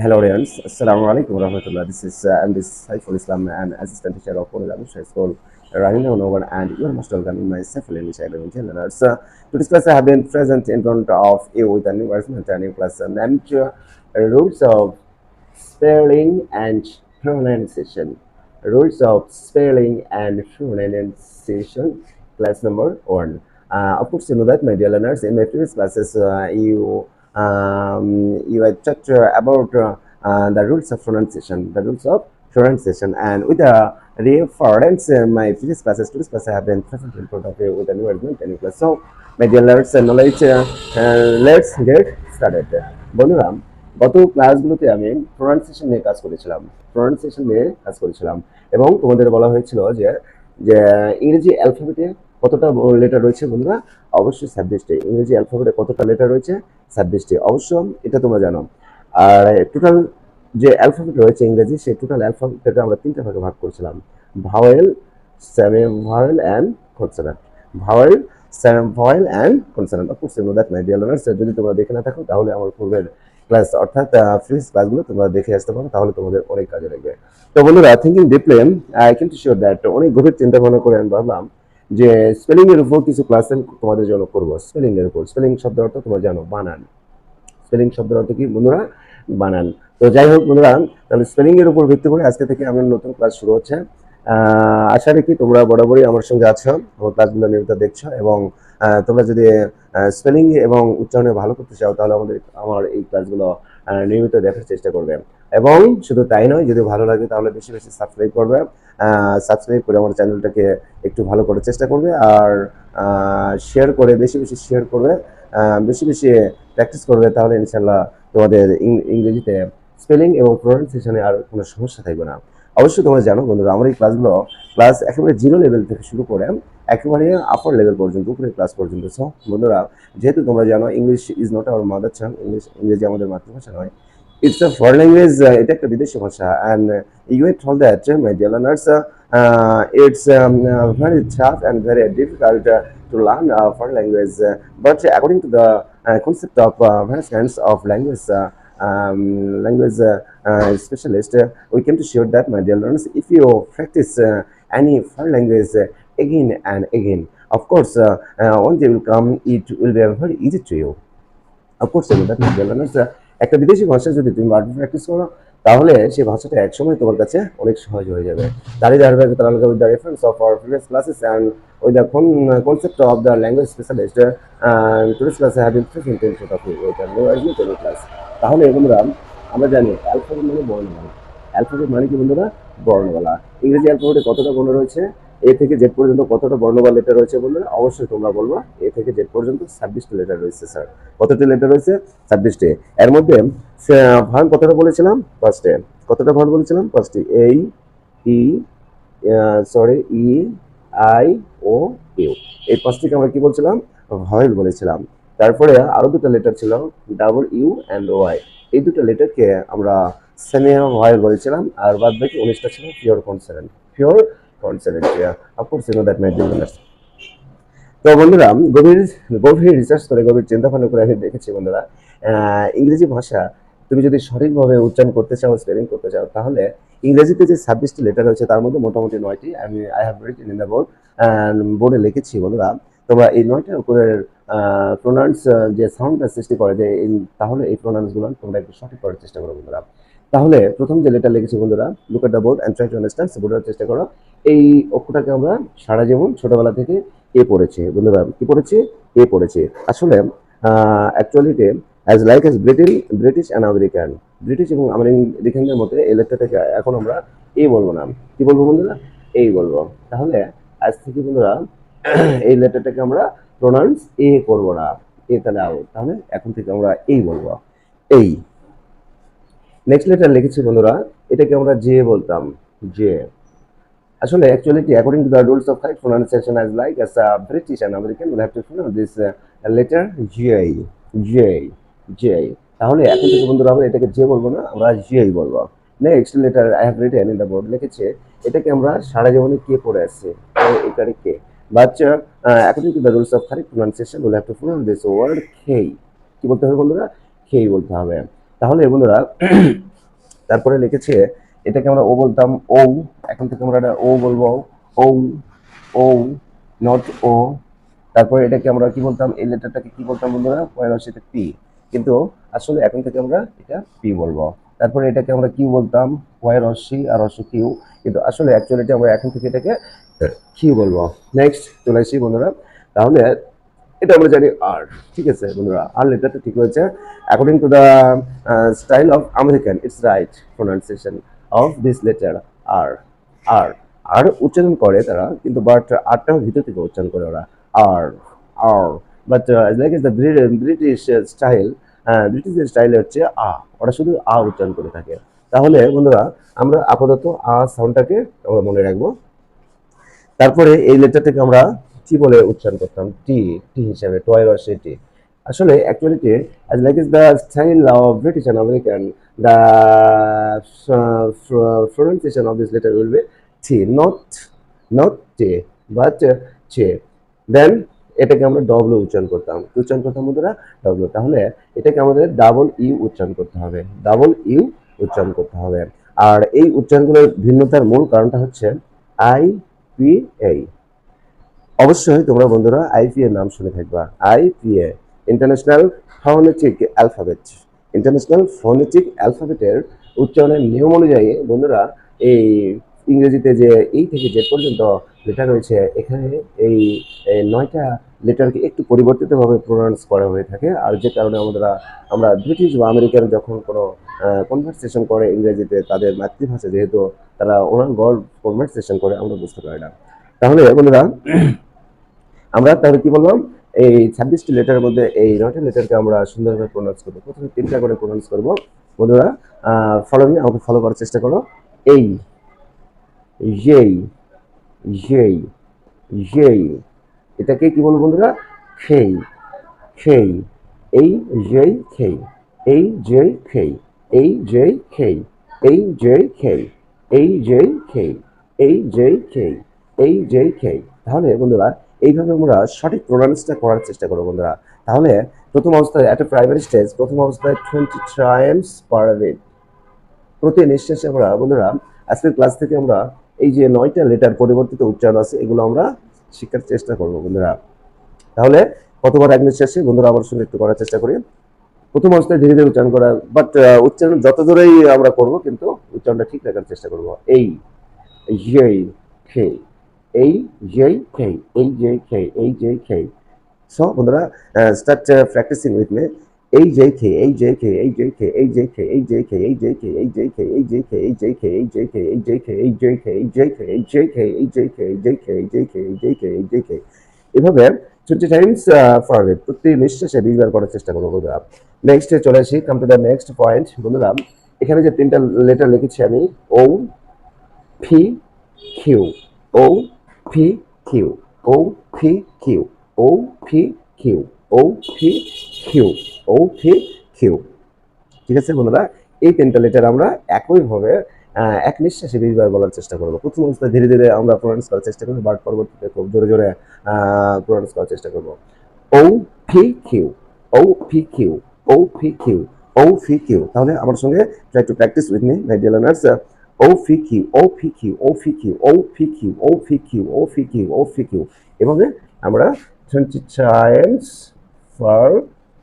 Hello audience, Assalamu alaikum warahmatullah. This is uh, MD Saiful Islam and assistant teacher of Pune High School, running down over and you are most welcome in my Saiful English Academy learners. Uh, today's class I have been present in front of you with a new version and new class named uh, Rules of Spelling and Pronunciation. Rules of Spelling and Pronunciation, class number one. Uh, of course, you know that, my dear learners, in my previous classes, uh, you you had talked uh, about uh, uh, the rules of pronunciation, the rules of pronunciation, and with the reference in my previous classes, today's class I have been present in front of you with a new argument and class. So, my dear learners and knowledge, uh, uh, let's get started. বন্ধুরা গত ক্লাসগুলোতে আমি pronunciation নিয়ে কাজ করেছিলাম pronunciation নিয়ে কাজ করেছিলাম এবং তোমাদের বলা হয়েছিল যে যে ইংরেজি অ্যালফাবেটে কতটা লেটার রয়েছে বন্ধুরা? অবশ্যই ছাব্বিশটি ইংরেজি অ্যালফাবেটে কতটা লেটার রয়েছে? ছাব্বিশটি অবশ্য এটা তোমরা জানো। আর টোটাল যে অ্যালফাবেট রয়েছে ইংরেজি, সেই টোটাল অ্যালফাবেটটাকে আমরা তিনটা ভাগে ভাগ করেছিলাম। Vowel semi vowel and consonant vowel semi vowel and consonant of course you know that my dear learners যদি তোমরা দেখে না থাকো, তাহলে আমার পূর্বের ক্লাস অর্থাৎ ফিজিক্স ক্লাসগুলো তোমরা দেখে আসতে পারো, তাহলে তোমাদের অনেক কাজে লাগবে। তো বন্ধুরা থিঙ্কিং ডিপলি আই কিন্তু শিওর দ্যাট অনেক গভীর চিন্তা ভাবনা করে আমি ভাবলাম যে স্পেলিং এর উপর কিছু ক্লাস তোমাদের জন্য করব। স্পেলিং এর উপর। স্পেলিং শব্দের অর্থ তোমরা জানো, বানান। স্পেলিং শব্দের অর্থ কি? বন্ধুরা, বানান। তো যাই হোক বন্ধুরা, তাহলে স্পেলিং এর উপর ভিত্তি করে আজকে থেকে আমার নতুন ক্লাস শুরু হচ্ছে। আশা রাখি তোমরা বরাবরই আমার সঙ্গে আছো, আমার ক্লাসগুলো নিয়মিত দেখছ এবং তোমরা যদি স্পেলিং এবং উচ্চারণে ভালো করতে চাও, তাহলে আমাদের, আমার এই ক্লাসগুলো নিয়মিত দেখার চেষ্টা করবে। এবং শুধু তাই নয়, যদি ভালো লাগে তাহলে বেশি বেশি সাবস্ক্রাইব করবে। সাবস্ক্রাইব করে আমার চ্যানেলটাকে একটু ভালো করার চেষ্টা করবে আর শেয়ার করে, বেশি বেশি শেয়ার করবে বেশি বেশি প্র্যাকটিস করবে, তাহলে ইনশাল্লাহ তোমাদের ইংরেজিতে স্পেলিং এবং প্রোনাউন্সিয়েশনে আর কোনো সমস্যা থাকবে না। অবশ্যই তোমরা জানো বন্ধুরা, আমার এই ক্লাসগুলো ক্লাস একেবারে জিরো লেভেল থেকে শুরু করে একেবারে আপার লেভেল পর্যন্ত, উপরের ক্লাস পর্যন্ত। সো বন্ধুরা, যেহেতু তোমরা জানো English is not our mother tongue English ইংরেজি আমাদের মাতৃভাষা নয় ইটস আ ফরেন ল্যাঙ্গুয়েজ এটা একটা বিদেশি ভাষা and you at all that my dear learners it's very tough and very difficult to learn uh, foreign language. Uh, but according to the uh, concept of uh, various kinds of language, uh, um, language uh, uh, specialist, uh, we came to show that, my dear learners, if you practice uh, any foreign language uh, again and again, of course, uh, uh, one day will come, it will be very easy to you. Of course, you know that, my dear learners, uh, একটা বিদেশি ভাষা যদি তুমি বারবার practice করো, তাহলে সেই ভাষাটা একসময় তোমার কাছে অনেক সহজ হয়ে যাবে। তারই ধারাবাহিক তার with the reference of our previous classes and with the class I have been present in front of you with a new argument class. তাহলে বন্ধুরা, আমরা জানি অ্যালফাবেট মানে বর্ণমালা। অ্যালফাবেট মানে কি বন্ধুরা? বর্ণমালা। ইংরেজি অ্যালফাবেটে কতটা বর্ণ রয়েছে? এ থেকে জেড পর্যন্ত কতটা বর্ণমালা লেটার রয়েছে বললে অবশ্যই তোমরা বলবা। এ থেকে জেড পর্যন্ত ছাব্বিশটি লেটার রয়েছে স্যার কতটি লেটার রয়েছে? ছাব্বিশটি। এর মধ্যে ভাগ কতটা বলেছিলাম? ফার্স্টে কতটা ভাগ বলেছিলাম? ফার্স্টে এই E sorry E I O U এই পাঁচটিকে আমরা কি বলছিলাম? ভয়েল বলেছিলাম। তারপরে আরও দুটো লেটার ছিল ডাবল ইউ অ্যান্ড ওয়াই এই দুটো লেটারকে আমরা সেমি ভয়েল বলেছিলাম, আর বাদ বাকি উনিশটা ছিল pure consonant pure consonant of course you know that my তো বন্ধুরা, গভীর গভীর রিসার্চ করে, গভীর চিন্তা ভাবনা করে আমি দেখেছি বন্ধুরা ইংরেজি ভাষা তুমি যদি সঠিকভাবে উচ্চারণ করতে চাও স্পেলিং করতে চাও, তাহলে ইংরেজিতে যে ছাব্বিশটি লেটার রয়েছে তার মধ্যে মোটামুটি নয়টি আমি I have written in the board বোর্ডে লিখেছি বন্ধুরা। তোমরা এই নয়টার উপরে প্রোনাউন্স যে সাউন্ডটা সৃষ্টি করে, যে তাহলে এই প্রোনাউন্সগুলো তোমরা একটু সঠিক করার চেষ্টা করো বন্ধুরা। তাহলে প্রথম যে লেটার লিখেছি বন্ধুরা look at the board and try to understand বোর্ডের চেষ্টা করো। এই অক্ষরটাকে আমরা সারা জীবন ছোটবেলা থেকে এ পড়েছি। বন্ধুরা, কি পড়েছি? এ পড়েছি। আসলে অ্যাকচুয়ালিতে as like as British British and American British এবং আমেরিকানদের মধ্যে এই লেটারটাকে এখন আমরা এ বলব না। কি বলব বন্ধুরা? এই বলব। তাহলে, আজ থেকে বন্ধুরা, এই লেটারটাকে আমরা প্রোনাউন্স এ করব না। এ তাহলে আউট তাহলে এখন থেকে আমরা এই বলব। এই। নেক্সট লেটার লিখেছি বন্ধুরা, এটাকে আমরা জে বলতাম জে আসলে actually according to the rules of correct pronunciation as like as a British and American will have to pronounce this letter J J J তাহলে এখন থেকে বন্ধুরা আমরা এটাকে জে বলব না, আমরা জেই বলব। Next letter I have written in the board লিখেছে, এটাকে আমরা সারা জীবনে কে পড়ে আসছে এটারে কে? বাচ্চা according to the rules of correct pronunciation will have to pronounce this word খেই কি বলতে হবে বন্ধুরা? খেই বলতে হবে। তাহলে বন্ধুরা, তারপরে লিখেছে, এটাকে আমরা ও বলতাম ও এখন থেকে আমরা এটা ও বলব ও ও নট ও তারপরে এটাকে আমরা কি বলতাম, এই লেটারটাকে কি বলতাম বন্ধুরা সাথে পি কিন্তু আসলে এখন থেকে আমরা এটা পি বলব। তারপরে এটাকে আমরা কি বলতাম পয়ের রশ্মি আর রশ্মি কিউ কিন্তু আসলে অ্যাকচুয়ালিটি আমরা এখন থেকে এটাকে কিউ বলব। নেক্সট চলে আসি বন্ধুরা। তাহলে এটা আমরা জানি আর ঠিক আছে বন্ধুরা? আর লেটারটা ঠিক হয়েছে। According to the style of American it's right pronunciation of this letter R R R উচ্চারণ করে তারা, কিন্তু বাট আরটা ভিতর থেকে উচ্চারণ করে ওরা। আর আর but like is the British style ব্রিটিশের স্টাইলে হচ্ছে আ ওরা শুধু আ উচ্চারণ করে থাকে। তাহলে বন্ধুরা, আমরা আপাতত আ সাউন্ডটাকে আমরা মনে রাখব। তারপরে এই লেটারটাকে আমরা টি বলে উচ্চারণ করতাম টি টি হিসাবে টয় রসে টি। আসলে actuality as like is the style of British and American the uh, fr- pronunciation of this letter will not T but uh, T then এটাকে আমরা ডব্লু উচ্চারণ করতাম। উচ্চারণ করতাম বন্ধুরা? ডব্লু তাহলে এটাকে আমাদের ডাবল ইউ উচ্চারণ করতে হবে। ডাবল ইউ উচ্চারণ করতে হবে। আর এই উচ্চারণগুলোর ভিন্নতার মূল কারণটা হচ্ছে আই পি এই অবশ্যই তোমরা বন্ধুরা আইপি এর নাম শুনে থাকবা। IPA international phonetic alphabet international phonetic অ্যালফাবেটের উচ্চারণের নিয়ম অনুযায়ী বন্ধুরা এই ইংরেজিতে যে এই থেকে জেড পর্যন্ত লেটার রয়েছে, এখানে এই এই নয়টা লেটারকে একটু পরিবর্তিতভাবে প্রোনাউন্স করা হয়ে থাকে। আর যে কারণে আমরা আমরা ব্রিটিশ বা আমেরিকান যখন কোনো কনভারসেশন করে ইংরেজিতে, তাদের মাতৃভাষা যেহেতু তারা ওনার গল্প কনভারসেশন করে, আমরা বুঝতে পারি না। তাহলে বন্ধুরা আমরা তাহলে কি বললাম, এই ছাব্বিশটি লেটারের মধ্যে এই নয়টা লেটারকে আমরা সুন্দরভাবে প্রোনাউন্স করব। প্রথমে তিনটা করে প্রোনাউন্স করব। বন্ধুরা ফলো মি আমাকে ফলো করার চেষ্টা করো। এই এটাকে কি বলব বন্ধুরা? খেই খেই, এই, যেই, খেই, এই, যেই, খেই, এই, যেই, খেই, এই, যেই, খেই, এই, যেই, খেই, এই, যেই, খেই, এই, যেই, খেই। তাহলে বন্ধুরা এইভাবে আমরা সঠিক প্রোনাউন্সটা করার চেষ্টা করব বন্ধুরা। তাহলে প্রথম অবস্থায় একটা প্রাইমারি স্টেজ প্রথম অবস্থায় টোয়েন্টি টাইমস পার মিনিট প্রতি নিঃশ্বাসে আমরা, বন্ধুরা, আজকের ক্লাস থেকে আমরা এই যে নয়টা লেটার পরিবর্তিত উচ্চারণ আছে, এগুলো আমরা শেখার চেষ্টা করব, বন্ধুরা। তাহলে কতবার এক নিঃশ্বাসে, বন্ধুরা, আমার সঙ্গে একটু করার চেষ্টা করি। প্রথম অবস্থায় ধীরে ধীরে উচ্চারণ করা বাট উচ্চারণ যত দূরেই আমরা করব, কিন্তু উচ্চারণটা ঠিক রাখার চেষ্টা করব। এই খেই এই যেই খেই এই যেই খেই এই যেই খেই সো বন্ধুরা স্টার্ট প্র্যাকটিসিং উইথ মি এই যেই খে এই যেই খে এই যেই খে এই যেই খে এই যেই খে এই যেই খে এই যেই খে এই যেই খে এই যেই খে এই যেই খে এই যেই খে এই যেই খে এই যেই খে এই যেই খে এই যেই খে এই যেই খে এই যেই খে এই যেই খে এই যেই খে এভাবে টোয়েন্টি টাইমস ফরওয়ার্ড প্রতি নিঃশ্বাসে বিশবার করার চেষ্টা করব বন্ধুরা নেক্সট চলে আসি come to the next point বন্ধুরা এখানে যে তিনটা লেটার লিখেছি আমি ও ফি কিউ ও ফি কিউ ও ফি কিউ ও ফি কিউ ও ফি কিউ ও ফি কিউ ঠিক আছে বন্ধুরা, এই তিনটা লেটার আমরা একইভাবে এক নিঃশ্বাসে বিশবার বলার চেষ্টা করব। প্রথম অবস্থায় ধীরে ধীরে আমরা প্রোনাউন্স করার চেষ্টা করব বাট পরবর্তীতে খুব জোরে জোরে প্রোনাউন্স করার চেষ্টা করব। O P Q O P Q O P Q O P Q তাহলে আমার সঙ্গে try to practice with me my dear learners O P Q O P Q O P Q O OPQ OPQ OPQ O OPQ O OPQ এভাবে আমরা twenty Times fur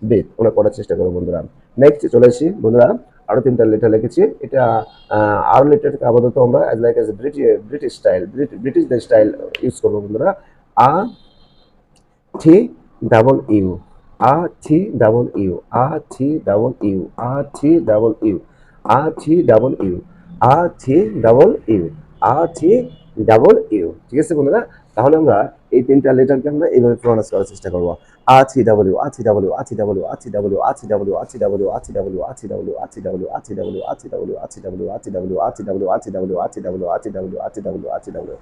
বেদ ওরা করার চেষ্টা করব বন্ধুরা। নেক্সটে চলে আসি। বন্ধুরা আরও তিনটা লেটার লিখেছি। এটা আরও লেটারকে আপাতত আমরা as like as British British style ব্রিটিশদের স্টাইল ইউজ করব বন্ধুরা। A T double U A T double U A T double U A T double U A T double U A T double U A T double U ঠিক আছে বন্ধুরা তাহলে আমরা এই তিনটা লেটারকে আমরা এইভাবে প্রনাউন্স করার চেষ্টা করব আছি ডাব্লিউ আছি ডাব্লিউ আছি ডাব্লিউ আছি ডাব্লিউ আছি ডাব্লিউ আছি ডাব্লিউ আছি ডাব্লিউ আছি ডাব্লিউ আছি ডাব্লিউ আছি ডাব্লিউ আছি ডাব্লিউ আছি ডাব্লিউ আছি ডাব্লিউ আছি ডাব্লিউ আছি ডাব্লিউ আছি ডাব্লিউ আছি ডাব্লিউ আছি ডাব্লিউ আছি ডাব্লিউ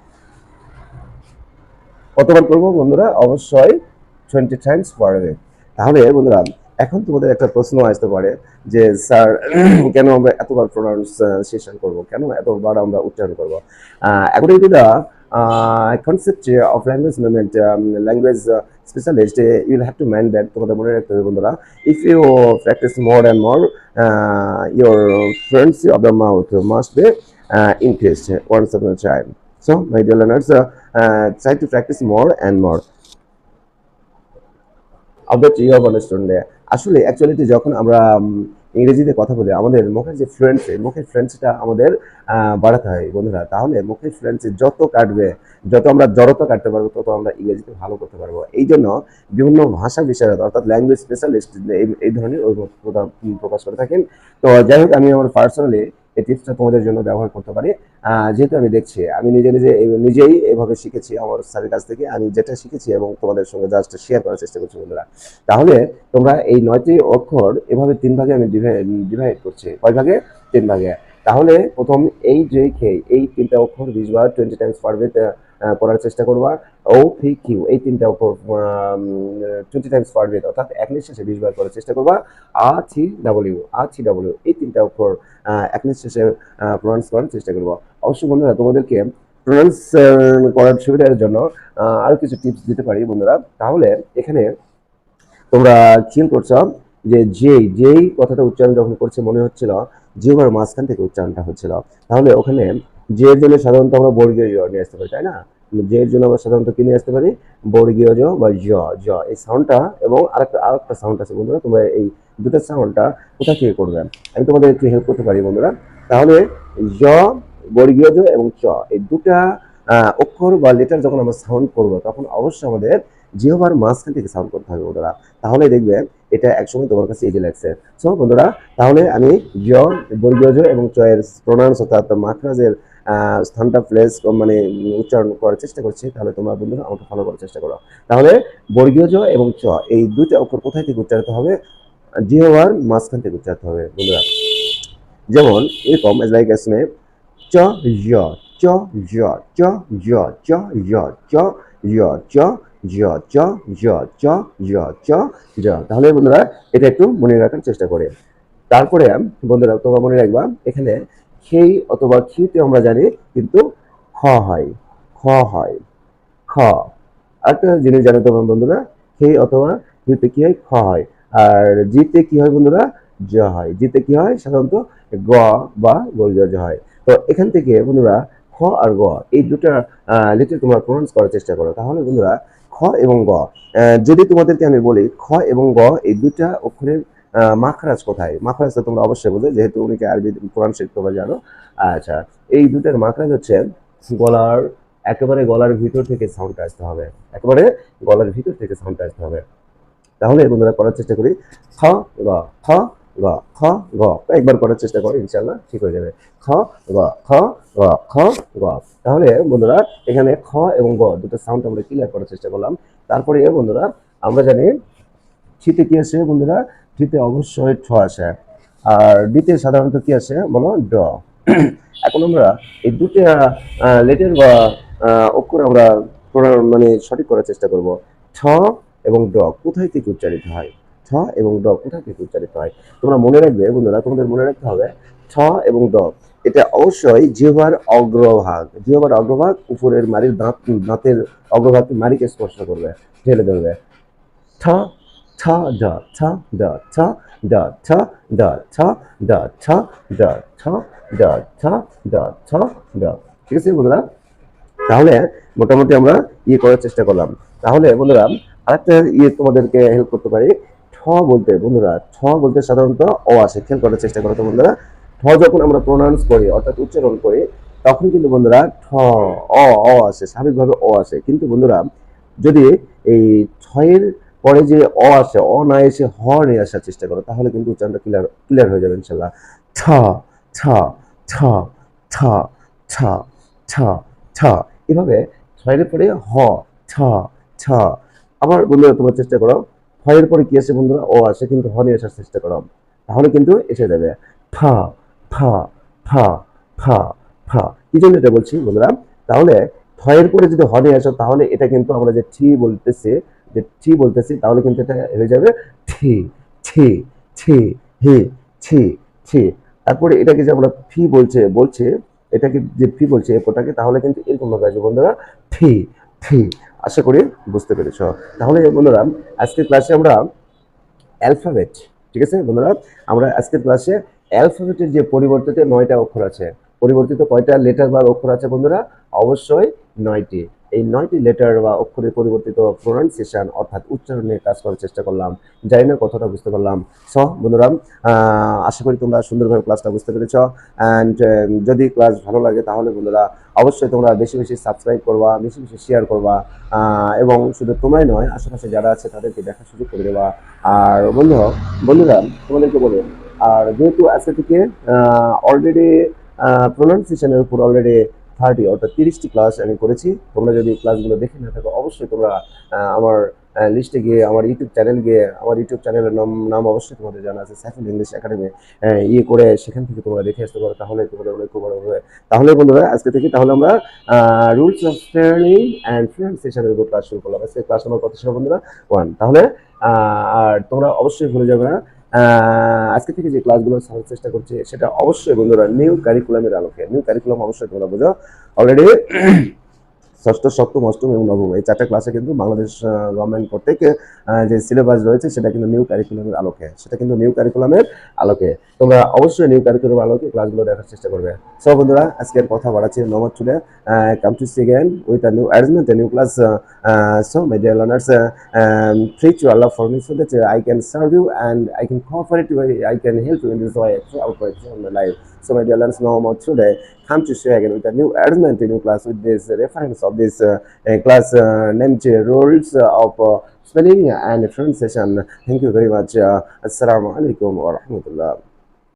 কতবার করব বন্ধুরা অবশ্যই টোয়েন্টি টাইমস পড়বে তাহলে বন্ধুরা এখন তোমাদের একটা প্রশ্ন আসতে পারে যে, স্যার, কেন আমরা এতবার প্রোনাউন্সিয়েশন করব? কেন এতবার আমরা উচ্চারণ করব? According to the concept of language movement language specialist you'll have to mind that তোমাদের মনে রাখতে হবে বন্ধুরা if you practice more and more your frenzy of the mouth must be increase once of the time so my dear learners try to practice more and more of the tree of understanding. আসলে actuality যখন আমরা ইংরেজিতে কথা বলি, আমাদের মুখের যে fluency মুখের ফ্রেন্ডসটা আমাদের বাড়াতে হয় বন্ধুরা। তাহলে মুখের ফ্রেন্ডসে যত কাটবে, যত আমরা জড়তা কাটতে পারব, তত আমরা ইংরেজিতে ভালো করতে পারব। এই জন্য বিভিন্ন ভাষা বিশারদ অর্থাৎ ল্যাঙ্গুয়েজ স্পেশালিস্ট এই ধরনের প্রকাশ করে থাকেন। তো যাই হোক, আমি আমার পার্সোনালি এই টিপসটা তোমাদের জন্য ব্যবহার করতে পারি। যেহেতু আমি দেখছি, আমি নিজে নিজে নিজেই এভাবে শিখেছি আমার স্যারের কাছ থেকে। আমি যেটা শিখেছি এবং তোমাদের সঙ্গে জাস্ট শেয়ার করার চেষ্টা করছি বন্ধুরা। তাহলে তোমরা এই নয়টি অক্ষর এভাবে তিন ভাগে আমি ডিভাইড করছি। কয় ভাগে? তিন ভাগে। তাহলে প্রথম এই যে খে এই তিনটা অক্ষর বিশ বার টোয়েন্টি টাইমস পারবে করার চেষ্টা করবা। ও ফি কিউ এই তিনটা অক্ষর টোয়েন্টি টাইমস পারবে অর্থাৎ এক নিঃশ্বাসে বিশ বার করার চেষ্টা করবা। আ থি ডাব্লিউ আ থি ডাব্লিউ এই তিনটা অক্ষর প্রনাউন্স করার চেষ্টা করব। অবশ্যই বন্ধুরা তোমাদেরকে প্রনাউন্স করার সুবিধার জন্য আহ, আরও কিছু টিপস দিতে পারি বন্ধুরা। তাহলে এখানে তোমরা খেয়াল করছ যে যেই যেই কথাটা উচ্চারণ যখন করছে মনে হচ্ছিল জিহ্বার মাঝখান থেকে উচ্চারণটা হচ্ছিল। তাহলে ওখানে যে জন্য সাধারণত আমরা বর্গীয় নিয়ে আসতে পারি তাই না? যে এর জন্য আমরা সাধারণত কিনে আসতে পারি বর্গীয় জ বা জ জ এই সাউন্ডটা এবং আরেকটা আরেকটা সাউন্ড আছে বন্ধুরা, তোমরা এই দুটো সাউন্ডটা কোথা থেকে করবে? আমি তোমাদের একটু হেল্প করতে পারি বন্ধুরা। তাহলে জ বর্গীয় জ এবং চ, এই দুটা অক্ষর বা লেটার যখন আমরা সাউন্ড করব, তখন অবশ্যই আমাদের জিহ্বার মাঝখান থেকে সাউন্ড করতে হবে বন্ধুরা। তাহলে দেখবে এটা একসময় তোমার কাছে ইজি লাগছে। সো বন্ধুরা, তাহলে আমি জ বর্গীয় জ এবং চয়ের প্রোনাউন্স অর্থাৎ মাখরাজের স্থানটা প্লেস মানে উচ্চারণ করার চেষ্টা করছি, তাহলে তোমরা বন্ধুরা আমাকে ফলো করার চেষ্টা করো। তাহলে বর্গীয় জ এবং চ, এই দুইটা অক্ষর কোথায় থেকে উচ্চারিত হবে? জিহ্বার মাঝখান থেকে উচ্চারিত হবে, বন্ধুরা। যেমন, এরকম লাইক আসলে চ জ চ জ চ জ চ জ চ জ চ জ চ জ জ চ জ তাহলে বন্ধুরা, এটা একটু মনে রাখার চেষ্টা করে। তারপরে, বন্ধুরা, তোমরা মনে রাখবা, এখানে খেই অথবা খিতে আমরা জানি কিন্তু খ হয় খ হয়, খ। আরেকটা জিনিস জানো তোমরা বন্ধুরা, খেই অথবা খিতে কি হয়? খ হয়। আর জিতে কি হয় বন্ধুরা? জ হয়। জিতে কি হয়? সাধারণত গ বা বর্গীয় জ হয়। তো এখান থেকে বন্ধুরা খ আর গ, এই দুটা লিটার তোমরা প্রনাউন্স করার চেষ্টা করো। তাহলে বন্ধুরা, খ এবং গ যদি তোমাদেরকে আমি বলি, খ এবং গ এই দুটা অক্ষরের মাখরাজ কোথায়? মাখরাজ তো তোমরা অবশ্যই বোঝো যেহেতু উনিকে আরবি, কোরআন শিখ তোমরা জানো। আচ্ছা এই দুটার মাখরাজ হচ্ছে গলার, একেবারে গলার ভিতর থেকে সাউন্ডটা আসতে হবে। একেবারে গলার ভিতর থেকে সাউন্ডটা আসতে হবে। তাহলে বন্ধুরা করার চেষ্টা করি, খ, গ খ গ খ, গ। একবার করার চেষ্টা করো ইনশাল্লাহ ঠিক হয়ে যাবে। খ, গ খ গ খ, গ। তাহলে বন্ধুরা, এখানে খ এবং গ দুটো সাউন্ড আমরা ক্লিয়ার করার চেষ্টা করলাম। তারপরে বন্ধুরা, আমরা জানি শীতে কি আছে বন্ধুরা? শীতে অবশ্যই ঠ আসে আর ডিতে সাধারণত কি আছে বলো? ড। এখন আমরা এই দুটা লেটার বা অক্ষর আমরা মানে সঠিক করার চেষ্টা করব। ঠ এবং ড, কোথায় থেকে উচ্চারিত হয়? ঠ এবং ড কোথায় থেকে উচ্চারিত হয়? তোমরা মনে রাখবে বন্ধুরা, তোমাদের মনে রাখতে হবে, ঠ এবং ড, এটা অবশ্যই জিহ্বার অগ্রভাগ জিহ্বার অগ্রভাগ উপরের মারির দাঁত দাঁতের অগ্রভাগ মারিকে স্পর্শ করবে, ঢেলে ধরবে। ঠ ঠ ড ঠ ড ঠ ড ঠ ড ঠ ড ঠ ড ঠ ড ঠ ড ঠ ড ঠিক আছে বন্ধুরা? তাহলে মোটামুটি আমরা ইয়ে করার চেষ্টা করলাম। তাহলে বন্ধুরা, আরেকটা ইয়ে তোমাদেরকে হেল্প করতে পারি। ঠ বলতে, বন্ধুরা, ঠ বলতে সাধারণত অ আসে। খেয়াল করার চেষ্টা করো তো বন্ধুরা। ঠ যখন আমরা প্রোনাউন্স করি, অর্থাৎ উচ্চারণ করি, তখন কিন্তু বন্ধুরা ঠ, অ অ আসে, স্বাভাবিকভাবে অ আসে। কিন্তু বন্ধুরা, যদি এই ছয়ের পরে যে অ আসে অ না এসে হ নিয়ে আসার চেষ্টা করো, তাহলে কিন্তু উচ্চারণটা ক্লিয়ার ক্লিয়ার হয়ে যাবে ইনশাল্লাহ। ঠ ঠ ঠ ঠ ঠ ঠ ঠ। এভাবে ছয়ের পরে হ ছ ছ আবার বন্ধুরা, তোমার চেষ্টা করো, ছয়ের পরে কি আছে বন্ধুরা? ও আসে কিন্তু হ নিয়ে আসার চেষ্টা করো। তাহলে কিন্তু এসে যাবে। ফ ফ ফ ফ ফ কি জন্য এটা বলছি বন্ধুরা? তাহলে ছয়ের পরে যদি হ নিয়ে আসো, তাহলে এটা কিন্তু আমরা যে ঠি বলতেছি যে ঠি বলতেছি, তাহলে কিন্তু এটা হয়ে যাবে ঠি ঠি ঠি হি, ছি ছি। তারপরে এটাকে যে আমরা ফি বলছে বলছে, এটাকে যে ফি বলছে এপোটাকে তাহলে কিন্তু এরকম ভাবে আসবে বন্ধুরা ফি ফি আশা করি বুঝতে পেরেছ। তাহলে বন্ধুরা, আজকের ক্লাসে আমরা অ্যালফাবেট ঠিক আছে বন্ধুরা? আমরা আজকের ক্লাসে অ্যালফাবেটের যে পরিবর্তিত নয়টা অক্ষর আছে, পরিবর্তিত কয়টা লেটার বা অক্ষর আছে বন্ধুরা? অবশ্যই নয়টি। এই নয়টি লেটার বা অক্ষরের পরিবর্তিত প্রোনাউন্সিয়েশন অর্থাৎ উচ্চারণে কাজ করার চেষ্টা করলাম। জানি না কথাটা বুঝতে পারলাম। স, বন্ধুরা আশা করি তোমরা সুন্দরভাবে ক্লাসটা বুঝতে পেরেছ। অ্যান্ড যদি ক্লাস ভালো লাগে তাহলে বন্ধুরা, অবশ্যই তোমরা বেশি বেশি সাবস্ক্রাইব করবা, বেশি বেশি শেয়ার করবা। এবং শুধু তোমরাই নয়, আশেপাশে যারা আছে তাদেরকে দেখার সুযোগ করে দেওয়া আর বন্ধু, বন্ধুরা, তোমাদেরকে বলে, আর যেহেতু আজকে থেকে অলরেডি প্রোনাউন্সিয়েশনের উপর অলরেডি থার্টি অর্থাৎ তিরিশটি ক্লাস আমি করেছি। তোমরা যদি ক্লাসগুলো দেখে না থাকো, অবশ্যই তোমরা আমার লিস্টে গিয়ে, আমার ইউটিউব চ্যানেল গিয়ে, আমার ইউটিউব চ্যানেলের নাম নাম অবশ্যই তোমাদের জানা আছে সাইফুল ইংলিশ একাডেমি ইয়ে করে সেখান থেকে তোমরা দেখে আসতে পারো। তাহলে তোমাদের অনেক ভালো হবে। তাহলে বন্ধুরা, আজকে থেকে তাহলে আমরা রুলস অফ স্পেলিং অ্যান্ড প্রোনাউন্সিয়েশনের উপর ক্লাস শুরু করলাম। আজকে ক্লাস আমার কত ছিল বন্ধুরা? ওয়ান তাহলে আর তোমরা অবশ্যই ভুলে যাবে না। আজকে থেকে যে ক্লাসগুলো সারার চেষ্টা করছি, সেটা অবশ্যই বন্ধুরা নিউ কারিকুলামের আলোকে নিউ কারিকুলাম অবশ্যই তোমরা বোঝো। অলরেডি ষষ্ঠ সপ্তম অষ্টম এবং নবম। এই চারটা ক্লাসে কিন্তু বাংলাদেশ গভর্নমেন্ট কর্তৃক যে সিলেবাস রয়েছে সেটা কিন্তু নিউ কারিকুলামের আলোকে সেটা কিন্তু নিউ কারিকুলামের আলোকে। তোমরা অবশ্যই নিউ কারিকুলামের আলোকে ক্লাসগুলো দেখার চেষ্টা করবে। সো বন্ধুরা আজকের কথা বাড়াচ্ছি নমত চুলে come to see again with a new arrangement a new class uh, uh, so my dear learners uh, um, pray to Allah for me so that uh, I can serve you and I can cooperate with you I can in so my dear learners now about today. Come to share again with a new a new class with this reference of this uh, uh, class uh, named uh, rules uh, of uh, spelling and pronunciation thank you very much. Uh, assalamu alaikum wa rahmatullah